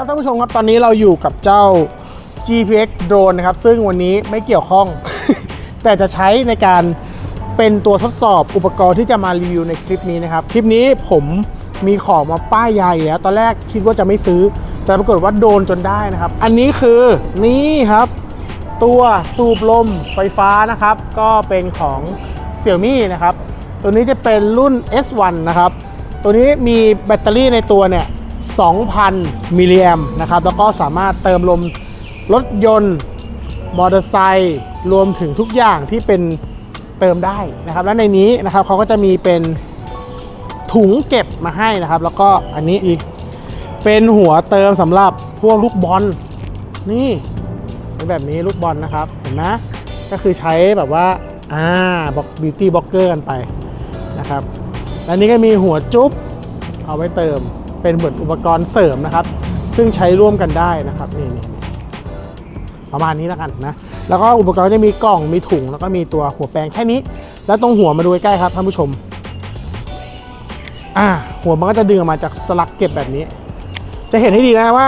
ครับท่านผู้ชมครับตอนนี้เราอยู่กับเจ้า GPX drone นะครับ ซึ่งวันนี้ไม่เกี่ยวข้อง แต่จะใช้ในการเป็นตัวทดสอบอุปกรณ์ที่จะมารีวิวในคลิปนี้นะครับ คลิปนี้ผมมีของมาป้ายยาอยู่แล้ว ตอนแรกคิดว่าจะไม่ซื้อ แต่ปรากฏว่าโดนจนได้นะครับ อันนี้คือนี่ครับ ตัวสูบลมไฟฟ้านะครับ ก็เป็นของ Xiaomi นะครับ ตัวนี้จะเป็นรุ่น S1 นะครับ ตัวนี้มีแบตเตอรี่ในตัวเนี่ย 2,000 มิลลิแอมนะครับ แล้วก็สามารถเติมลมรถยนต์ มอเตอร์ไซค์รวมถึงทุกอย่างที่เป็นเติมได้นะครับ และในนี้นะครับเขาก็จะมีเป็นถุงเก็บมาให้นะครับ แล้วก็อันนี้อีกเป็นหัวเติมสำหรับพวกลูกบอลนี่เป็นแบบนี้ลูกบอลนะครับเห็นไหมก็คือใช้แบบว่าอ่าบอกบิวตี้บล็อกเกอร์กันไปนะครับ แล้วนี้ก็มีหัวจุ๊บเอาไว้เติม เป็นเหมือนอุปกรณ์เสริมนะครับ ซึ่งใช้ร่วมกันได้นะครับนี่นี่ประมาณนี้แล้วกันนะแล้วก็อุปกรณ์จะมีกล่องมีถุงแล้วก็มีตัวหัวแปรงแค่นี้ แล้วตรงหัวมาดูใกล้ครับท่านผู้ชมอ่าหัวมันก็จะดึงออกมาจากสลักเก็บแบบนี้ จะเห็นให้ดีนะว่า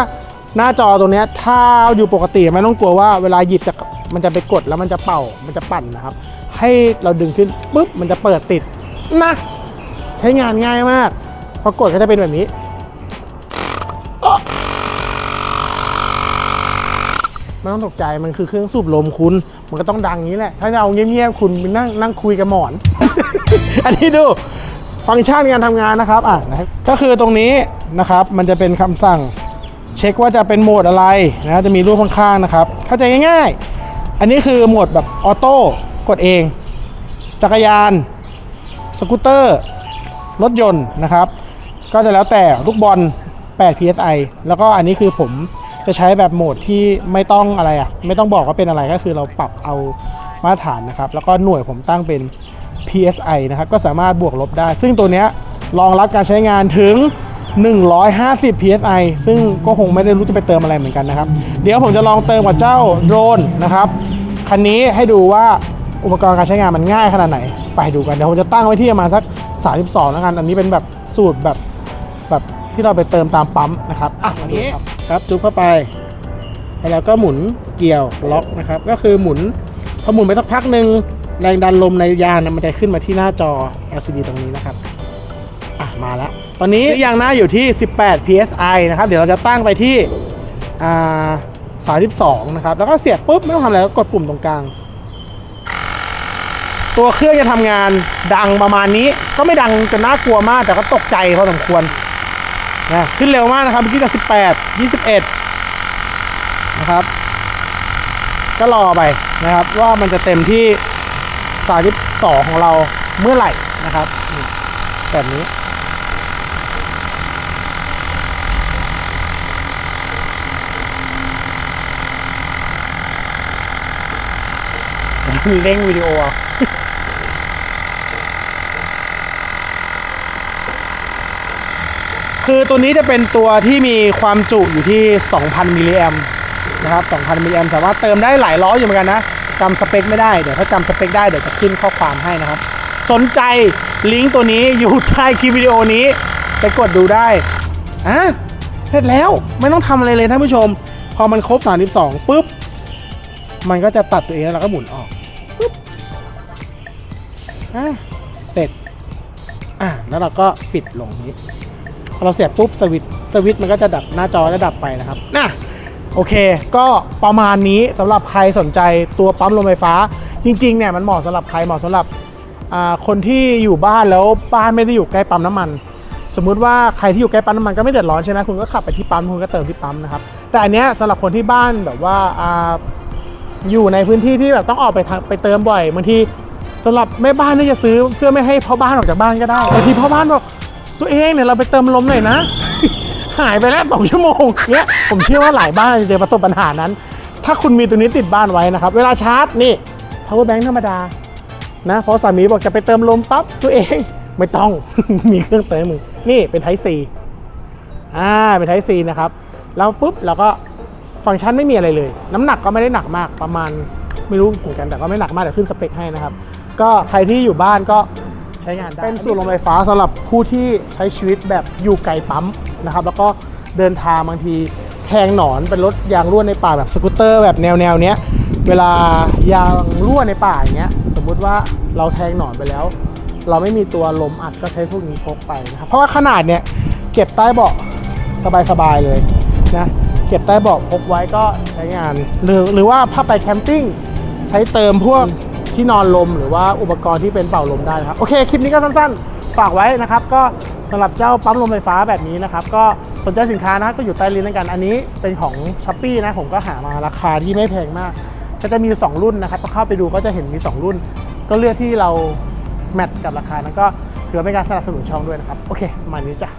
หน้าจอตรงนี้ถ้าอยู่ปกติไม่ต้องกลัวว่าเวลาหยิบจะมันจะไปกดแล้วมันจะเป่ามันจะปั่นนะครับ ให้เราดึงขึ้นปุ๊บมันจะเปิดติดนะใช้งานง่ายมากพอกดก็จะเป็นแบบนี้ ไม่ต้องตกใจมันคือเครื่องสูบลมคุณ มันก็ต้องดังอย่างนี้แหละ ถ้าเอาเงียบๆคุณไปนั่งนั่งคุยกับหมอน อันนี้ดูฟังก์ชันการทำงานนะครับอะนะครับก็คือตรงนี้นะครับมันจะเป็นคำสั่ง เช็คว่าจะเป็นโหมดอะไรนะจะมีรูปข้างๆนะครับ เข้าใจง่าย ๆ อันนี้คือโหมดแบบออโต้กดเอง จักรยาน สกูตเตอร์ รถยนต์นะครับ ก็จะแล้วแต่ลูกบอล 8 psi แล้วก็อันนี้คือผม จะใช้แบบโหมดที่ไม่ต้องอะไรอะไม่ต้องบอกว่าเป็นอะไรก็คือเราปรับเอามาตรฐานนะครับ แล้วก็หน่วยผมตั้งเป็น psi นะครับก็สามารถบวกลบได้ ซึ่งตัวเนี้ยรองรับการใช้งานถึง 150 psi ซึ่งก็คงไม่ได้รู้จะไปเติมอะไรเหมือนกันนะครับ เดี๋ยวผมจะลองเติมกับเจ้าโดรนนะครับคันนี้ให้ดูว่าอุปกรณ์การใช้งานมันง่ายขนาดไหน ไปดูกัน เดี๋ยวผมจะตั้งไว้ที่ประมาณสัก 32 แล้วกัน อันนี้เป็นแบบสูตรแบบแบบ ที่เราไปเติมตามปั๊มนะครับอะอันนี้ครับจุ๊บเข้าไปแล้วก็หมุนเกี่ยวล็อกนะครับ ก็คือหมุนพอหมุนไปสักพักหนึ่งแรงดันลมในยานนะมันจะขึ้นมาที่หน้าจอ LCD ตรงนี้นะครับอะมาแล้ว ตอนนี้ยางหน้าอยู่ที่ 18 psi นะครับ เดี๋ยวเราจะตั้งไปที่อ่า32 นะครับ แล้วก็เสียบปุ๊บไม่ต้องทำอะไรก็กดปุ่มตรงกลาง ตัวเครื่องจะทำงานดังประมาณนี้ ก็ไม่ดังจนน่ากลัวมากแต่ก็ตกใจพอสมควร นะขึ้นเร็วมากนะครับเมื่อกี้จะ18 21 นะครับ ก็รอไปนะครับ ว่ามันจะเต็มที่ 32 ของเราเมื่อไหร่นะครับ แบบนี้เร่งวิดีโอเอา คือตัวนี้จะเป็นตัวที่มีความจุอยู่ที่ 2,000 มิลลิแอมนะครับ 2,000 มิลลิแอมสามารถเติมได้หลายร้อยอยู่เหมือนกันนะจำสเปคไม่ได้ เดี๋ยวถ้าจำสเปคได้เดี๋ยวจะขึ้นข้อความให้นะครับ สนใจลิงก์ตัวนี้อยู่ใต้คลิปวิดีโอนี้ไปกดดูได้อะเสร็จแล้วไม่ต้องทำอะไรเลยท่านผู้ชม พอมันครบ 32ปุ๊บ มันก็จะตัดตัวเองแล้วเราก็หมุนออกปุ๊บอะเสร็จอะแล้วเราก็ปิดลงนี้ อเราเสียบปุ๊บสวิตสวิตมันก็จะดับหน้าจอจะดับไปนะครับน่ะโอเค ก็ประมาณนี้สำหรับใครสนใจตัวปั๊มลมไฟฟ้า จริงๆเนี่ยมันเหมาะสำหรับใครเหมาะสำหรับคนที่อยู่บ้านแล้วบ้านไม่ได้อยู่ใกล้ปั๊มน้ำมัน สมมุติว่าใครที่อยู่ใกล้ปั๊มน้ำมันก็ไม่เดือดร้อนใช่ไหมคุณก็ขับไปที่ปั๊มคุณก็เติมที่ปั๊มนะครับแต่อันเนี้ยสำหรับคนที่บ้านแบบว่าออยู่ในพื้นที่ที่แบบต้องออกไปไปเติมบ่อยบางทีสำหรับแม่บ้านที่จะซื้อเพื่อไม่ให้พ่อบ้านออกจากบ้านก็ได้บางทีพ่อบ้านบอก ตัวเองเนี่ยเราไปเติมลมหน่อยนะ หายไปแล้วสองชั่วโมงเนี้ยผมเชื่อว่าหลายบ้านจะเจอประสบปัญหานั้น ถ้าคุณมีตัวนี้ติดบ้านไว้นะครับ เวลาชาร์จนี่ power bank ธรรมดานะพราะสามีบอกจะไปเติมลมปั๊บตัวเองไม่ต้องมีเครื่องเติมมือนี่เป็น Type C อ่าเป็น Type C นะครับแล้วปุ๊บเราก็ฟังก์ชันไม่มีอะไรเลย น้ำหนักก็ไม่ได้หนักมากประมาณไม่รู้เหมือนกันแต่ก็ไม่หนักมากเดี๋ยวขึ้นสเปคให้นะครับ ก็ใครที่อยู่บ้านก็ ใช้งานได้ เป็นสูตรลมไฟฟ้าสำหรับผู้ที่ใช้ชีวิตแบบอยู่ไกลปั๊มนะครับแล้วก็เดินทางบางทีทงหนอนเป็นรถยางรั่วในป่าแบบสกูตเตอร์แบบแนวแนวๆเนี้ยเวลายางรั่วในป่าอย่างเงี้ยสมมุติว่าเราแทงหนอนไปแล้ว เราไม่มีตัวลมอัดก็ใช้พวกนี้พกไปนะครับเพราะว่าขนาดเนี้ยเก็บใต้เบาะสบายๆเลยนะเก็บใต้เบาะพกไว้ก็ใช้งานหรือหรือว่าถ้าไปแคมปิ้งใช้เติมพวก ที่นอนลมหรือว่าอุปกรณ์ที่เป็นเป่าลมได้นะครับ โอเคคลิปนี้ก็สั้นๆ ฝากไว้นะครับ ก็สำหรับเจ้าปั๊มลมไฟฟ้าแบบนี้นะครับ ก็สนใจสินค้านะก็อยู่ใต้ลิงก์แล้วกัน อันนี้เป็นของช้อปปีนะผมก็หามาราคาที่ไม่แพงมาก ก็จะมีอยู่สองรุ่นนะครับพอเข้าไปดูก็จะเห็นมี 2 รุ่น ก็เลือกที่เราแมทกับราคานั้นก็ถือว่าเป็นการสนับสนุนช่องด้วยนะครับโอเคมานี้จ้ะ